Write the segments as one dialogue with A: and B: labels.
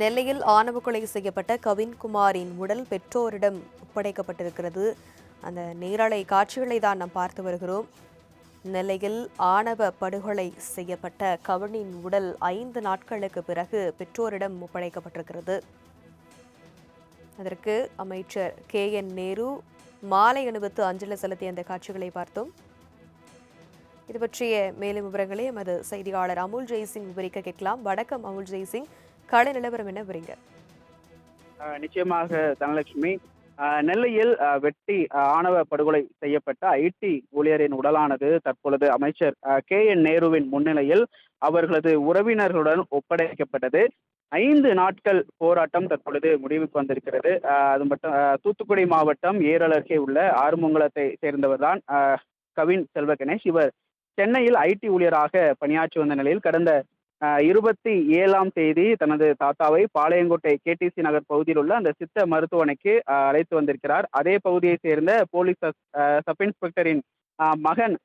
A: நெல்லையில் ஆணவ கொலை செய்யப்பட்ட கவின்குமாரின் உடல் பெற்றோரிடம் ஒப்படைக்கப்பட்டிருக்கிறது. அந்த நேரலை காட்சிகளை தான் நாம் பார்த்து வருகிறோம். நெல்லையில் ஆணவ படுகொலை செய்யப்பட்ட கவினின் உடல் ஐந்து நாட்களுக்கு பிறகு பெற்றோரிடம் ஒப்படைக்கப்பட்டிருக்கிறது. அதற்கு அமைச்சர் கே. என். நேரு மாலை அணிவித்து அஞ்சலி செலுத்திய அந்த காட்சிகளை பார்த்தோம். இது பற்றிய மேலும் விவரங்களை எமது செய்தியாளர் அமுல் ஜெய்சிங் விவரிக்க கேட்கலாம். வணக்கம் அமுல் ஜெய்சிங். கள நிலவரம் என்ன
B: வரீங்க நிச்சயமாக தனலட்சுமி. நெல்லையில் வெட்டி ஆணவ படுகொலை செய்யப்பட்ட ஐடி ஊழியரின் உடலானது தற்பொழுது அமைச்சர் கே என் நேருவின் முன்னிலையில் அவர்களது உறவினர்களுடன் ஒப்படைக்கப்பட்டது. ஐந்து நாட்கள் போராட்டம் தற்பொழுது முடிவுக்கு வந்திருக்கிறது. அது மட்டும் தூத்துக்குடி மாவட்டம் ஏரலருகே உள்ள ஆறுமங்கலத்தை சேர்ந்தவர் தான் கவின் செல்வ கணேஷ். இவர் சென்னையில் ஐடி ஊழியராக பணியாற்றி வந்த நிலையில் கடந்த இருபத்தி ஏழாம் தேதி தனது தாத்தாவை பாளையங்கோட்டை கேடிசி நகர் பகுதியில் உள்ள அந்த சித்த மருத்துவமனைக்கு அழைத்து வந்திருக்கிறார். அதே பகுதியை சேர்ந்த போலீஸ் சப்- இன்ஸ்பெக்டரின் மகன்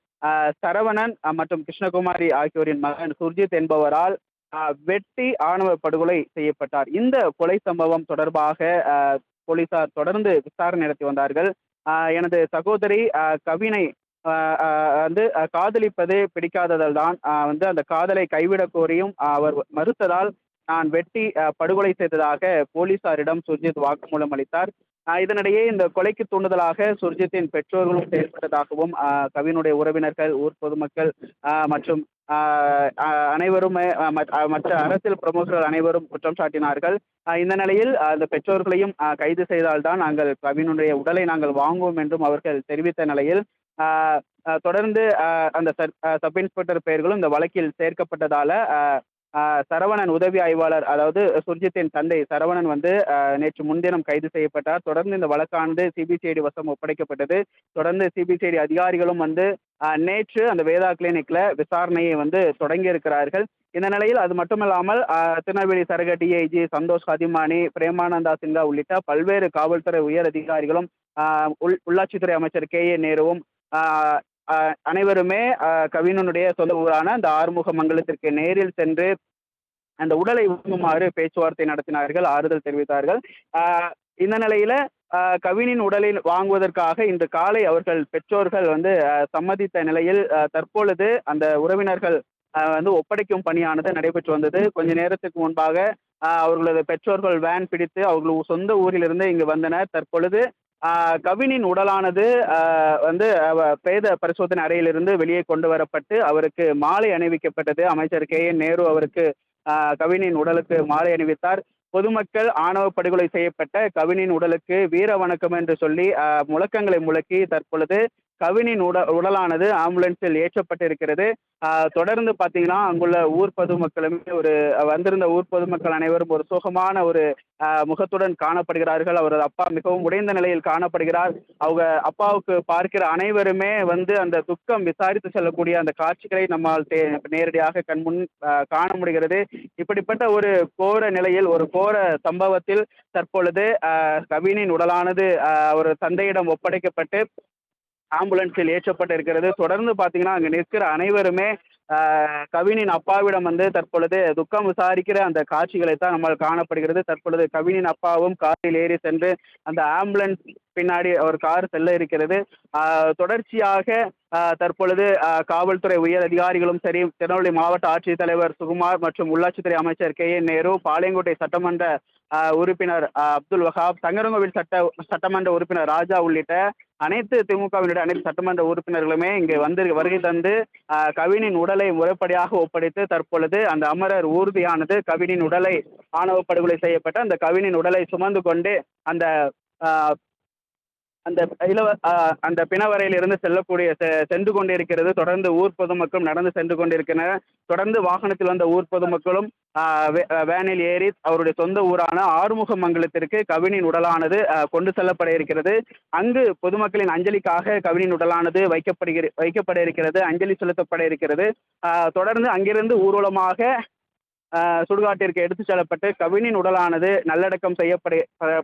B: சரவணன் மற்றும் கிருஷ்ணகுமாரி ஆகியோரின் மகன் சுர்ஜித் என்பவரால் வெட்டி ஆணவ படுகொலை செய்யப்பட்டார். இந்த கொலை சம்பவம் தொடர்பாக போலீசார் தொடர்ந்து விசாரணை நடத்தி வந்தார்கள். எனது சகோதரி கவினை வந்து காதலிப்பது பிடிக்காததால் தான் வந்து அந்த காதலை கைவிடக் கோரியும் அவர் மறுத்ததால் நான் வெட்டி படுகொலை செய்ததாக போலீசாரிடம் சுர்ஜித் வாக்குமூலம் அளித்தார். இதனிடையே இந்த கொலைக்கு தூண்டுதலாக சுர்ஜித்தின் பெற்றோர்களும் செயல்பட்டதாகவும் கவினுடைய உறவினர்கள் ஊர் பொதுமக்கள் மற்றும் அனைவருமே மற்ற மற்ற அரசியல் பிரமுகர்கள் அனைவரும் குற்றம் சாட்டினார்கள். இந்த நிலையில் அந்த பெற்றோர்களையும் கைது செய்தால்தான் நாங்கள் கவினுடைய உடலை நாங்கள் வாங்குவோம் என்றும் அவர்கள் தெரிவித்த நிலையில் தொடர்ந்து அந்த சப் சப் இன்ஸ்பெக்டர் பெயர்களும் இந்த வழக்கில் சேர்க்கப்பட்டதால சரவணன் உதவி ஆய்வாளர் அதாவது சுர்ஜித்தின் தந்தை சரவணன் வந்து நேற்று முன்தினம் கைது செய்யப்பட்டார். தொடர்ந்து இந்த வழக்கானது சிபிசிஐடி வசம் ஒப்படைக்கப்பட்டது. தொடர்ந்து சிபிசிஐடி அதிகாரிகளும் வந்து நேற்று அந்த வேதா கிளினிக்ல விசாரணையை வந்து தொடங்கி இருக்கிறார்கள் இந்த நிலையில் அது மட்டுமல்லாமல் திருநெல்வேலி சரக டிஐஜி சந்தோஷ் ஹதிமானி பிரேமானந்தா சின்ஹா உள்ளிட்ட பல்வேறு காவல்துறை உயர் அதிகாரிகளும் உள் உள்ளாட்சித்துறை அமைச்சர் கே ஏ நேருவும் அனைவருமே கவினனுடைய சொந்த ஊரான அந்த ஆறுமுக மங்கலத்திற்கு நேரில் சென்று அந்த உடலை வாங்குமாறு பேச்சுவார்த்தை நடத்தினார்கள் ஆறுதல் தெரிவித்தார்கள். இந்த நிலையில கவினின் உடலை வாங்குவதற்காக இன்று காலை அவர்கள் பெற்றோர்கள் வந்து சம்மதித்த நிலையில் தற்பொழுது அந்த உறவினர்கள் வந்து ஒப்படைக்கும் பணியானது நடைபெற்று வந்தது. கொஞ்ச நேரத்துக்கு முன்பாக அவர்களது பெற்றோர்கள் வேன் பிடித்து அவர்கள் சொந்த ஊரிலிருந்து இங்கு வந்தனர். தற்பொழுது கவினின் உடலானது வந்து பிரேத பரிசோதனை அறையிலிருந்து வெளியே கொண்டு வரப்பட்டு அவருக்கு மாலை அணிவிக்கப்பட்டது. அமைச்சர் கே. என். நேரு அவருக்கு கவினின் உடலுக்கு மாலை அணிவித்தார். பொதுமக்கள் ஆணவ படுகொலை செய்யப்பட்ட கவினின் உடலுக்கு வீர வணக்கம் என்று சொல்லி முழக்கங்களை முழக்கி தற்பொழுது கவினின் உட உடலானது ஆம்புலன்ஸில் ஏற்றப்பட்டிருக்கிறது. தொடர்ந்து பார்த்தீங்கன்னா அங்குள்ள ஊர் பொதுமக்களுமே ஒரு வந்திருந்த ஊர் பொதுமக்கள் அனைவரும் ஒரு சுகமான ஒரு முகத்துடன் காணப்படுகிறார்கள். அவரது அப்பா மிகவும் உடைந்த நிலையில் காணப்படுகிறார். அவங்க அப்பாவுக்கு பார்க்கிற அனைவருமே வந்து அந்த துக்கம் விசாரித்து செல்லக்கூடிய அந்த காட்சிகளை நம்மால் தே- நேரடியாக கண்முன் காண முடிகிறது. இப்படிப்பட்ட ஒரு கோர நிலையில் ஒரு கோர சம்பவத்தில் தற்பொழுது கவினின் உடலானது அவர் ஒரு தந்தையிடம் ஒப்படைக்கப்பட்டு ஆம்புலன்ஸில் ஏற்றப்பட்டு இருக்கிறது. தொடர்ந்து பார்த்தீங்கன்னா அங்கே நிற்கிற அனைவருமே கவினின் அப்பாவிடம் வந்து தற்பொழுது துக்கம் விசாரிக்கிற அந்த காட்சிகளை தான் நம்மால் காணப்படுகிறது. தற்பொழுது கவினின் அப்பாவும் காரில் ஏறி சென்று அந்த ஆம்புலன்ஸ் பின்னாடி ஒரு கார் செல்ல இருக்கிறது. தொடர்ச்சியாக தற்பொழுது காவல்துறை உயர் அதிகாரிகளும் சரி திருநெல்வேலி மாவட்ட ஆட்சித்தலைவர் சுகுமார் மற்றும் உள்ளாட்சித்துறை அமைச்சர் கே. என் நேரு பாளையங்கோட்டை சட்டமன்ற உறுப்பினர் அப்துல் வஹாப் தங்கரங்கோவில் சட்ட சட்டமன்ற உறுப்பினர் ராஜா உள்ளிட்ட அனைத்து திமுகவினுடைய அனைத்து சட்டமன்ற உறுப்பினர்களுமே இங்கே வந்து வருகை தந்து கவினின் உடலை முறைப்படியாக ஒப்படைத்து தற்பொழுது அந்த அமரர் ஊர்தியானது கவினின் உடலை ஆணவ படுகொலை செய்யப்பட்ட அந்த கவினின் உடலை சுமந்து கொண்டு அந்த அந்த இலவ அந்த பிணவரையிலிருந்து செல்லக்கூடிய செ- சென்று கொண்டிருக்கிறது. தொடர்ந்து ஊர் பொதுமக்களும் நடந்து சென்று கொண்டிருக்கின்றனர். தொடர்ந்து வாகனத்தில் வந்த ஊர் பொதுமக்களும் வே- வேனில் ஏறி அவருடைய சொந்த ஊரான ஆறுமுகமங்கலத்திற்கு கவினின் உடலானது கொண்டு செல்லப்பட இருக்கிறது. அங்கு பொதுமக்களின் அஞ்சலிக்காக கவினின் உடலானது வைக்கப்படுகிற வைக்கப்பட இருக்கிறது. அஞ்சலி செலுத்தப்பட இருக்கிறது. தொடர்ந்து அங்கிருந்து ஊர்வலமாக சுடுகாட்டிற்கு எடுத்துச் செல்லப்பட்டு கவினின் உடலானது நல்லடக்கம் செய்யப்பட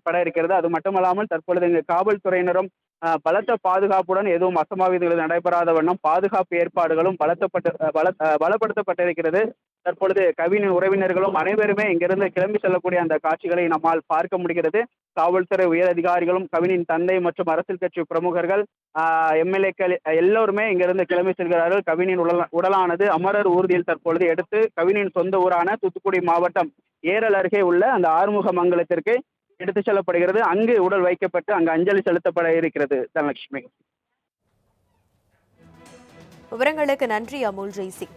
B: பட இருக்கிறது. அது மட்டுமல்லாமல் தற்பொழுது இங்கு காவல்துறையினரும் பலத்த பாதுகாப்புடன் எதுவும் அசம்பாவிதங்கள் நடைபெறாத வண்ணம் பாதுகாப்பு ஏற்பாடுகளும் பலத்தப்பட்டு பல பலப்படுத்தப்பட்டிருக்கிறது. தற்பொழுது கவினின் உறவினர்களும் அனைவருமே இங்கிருந்து கிளம்பி செல்லக்கூடிய அந்த காட்சிகளை நம்மால் பார்க்க முடிகிறது. காவல்துறை உயர் அதிகாரிகளும் கவினின் தந்தை மற்றும் அரசியல் கட்சி பிரமுகர்கள் எம்எல்ஏக்கள் எல்லோருமே இங்கிருந்து கிளம்பி செல்கிறார்கள். கவினின் உடல் உடலானது அமரர் ஊர்தியில் தற்பொழுது எடுத்து கவினின் சொந்த ஊரான தூத்துக்குடி மாவட்டம் ஏரல் அருகே உள்ள அந்த ஆறுமுக மங்கலத்திற்கு எடுத்து செல்லப்படுகிறது. அங்கு உடல் வைக்கப்பட்டு அங்கு அஞ்சலி செலுத்தப்பட இருக்கிறது தனலட்சுமி.
A: விவரங்களுக்கு நன்றி அமுல் ஜெய்சிங்.